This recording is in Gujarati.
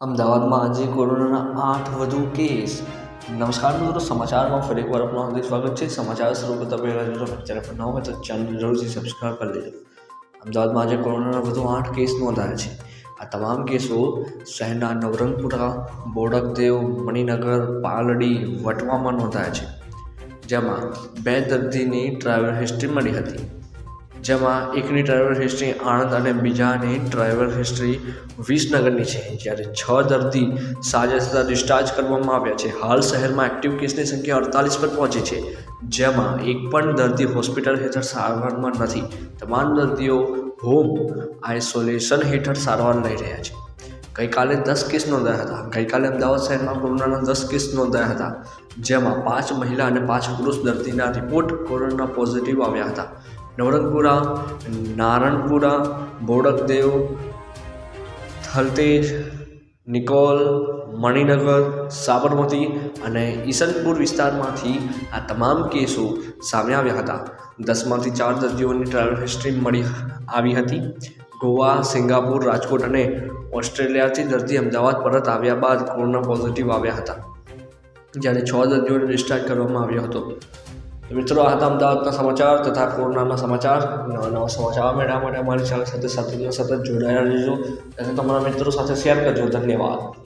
અમદાવાદમાં આજે કોરોનાના આઠ વધુ કેસ. નમસ્કાર મિત્રો, સમાચારમાં ફરી એકવાર આપનું હાર્દિક સ્વાગત છે. સમાચાર શરૂ કરતા પહેલાં જો ચેનલ પર ન હોય તો ચેનલ જરૂરથી સબસ્ક્રાઈબ કરી લેજો અમદાવાદમાં આજે કોરોનાના વધુ આઠ કેસ નોંધાયા છે. આ તમામ કેસો શહેરના નવરંગપુરા, બોડકદેવ, મણિનગર, પાલડી, વટવામાં નોંધાયા છે. જેમાં બે દર્દીની ટ્રાવેલ હિસ્ટ્રી મળી હતી. જેમાં એકની ટ્રાવેલ હિસ્ટ્રી આણંદ અને બીજાની ટ્રાવેલ હિસ્ટ્રી વિસનગરની છે. જ્યારે છ દર્દી સાજા થતાં ડિસ્ચાર્જ કરવામાં આવ્યા છે. હાલ શહેરમાં એક્ટિવ કેસની સંખ્યા અડતાલીસ પર પહોંચી છે. જેમાં એક પણ દર્દી હોસ્પિટલ હેઠળ સારવારમાં નથી. તમામ દર્દીઓ હોમ આઇસોલેશન હેઠળ સારવાર લઈ રહ્યા છે. ગઈકાલે દસ કેસ નોંધાયા હતા. ગઈકાલે અમદાવાદ શહેરમાં કોરોનાના દસ કેસ નોંધાયા હતા. જેમાં પાંચ મહિલા અને પાંચ પુરુષ દર્દીના રિપોર્ટ કોરોના પોઝિટિવ આવ્યા હતા. નવરંગપુરા, નારણપુરા, બોડકદેવ, થલતેજ, નિકોલ, મણિનગર, સાબરમતી અને ઈસનપુર વિસ્તારમાંથી આ તમામ કેસો સામે આવ્યા હતા. દસમાંથી ચાર દર્દીઓની ટ્રાવેલ હિસ્ટ્રી મળી આવી હતી. ગોવા, સિંગાપુર, રાજકોટ અને ઓસ્ટ્રેલિયાથી દર્દી અમદાવાદ પરત આવ્યા બાદ કોરોના પોઝિટિવ આવ્યા હતા. જ્યારે છ દર્દીઓને ડિસ્ચાર્જ કરવામાં આવ્યો હતો. મિત્રો, આ હતા અમદાવાદના સમાચાર તથા કોરોનાના સમાચાર. નવા નવા સમાચાર મેળવવા માટે અમારી ચેનલ સાથે સતત સતત જોડાયેલા રહેજો. અને તમારા મિત્રો સાથે શેર કરજો. ધન્યવાદ.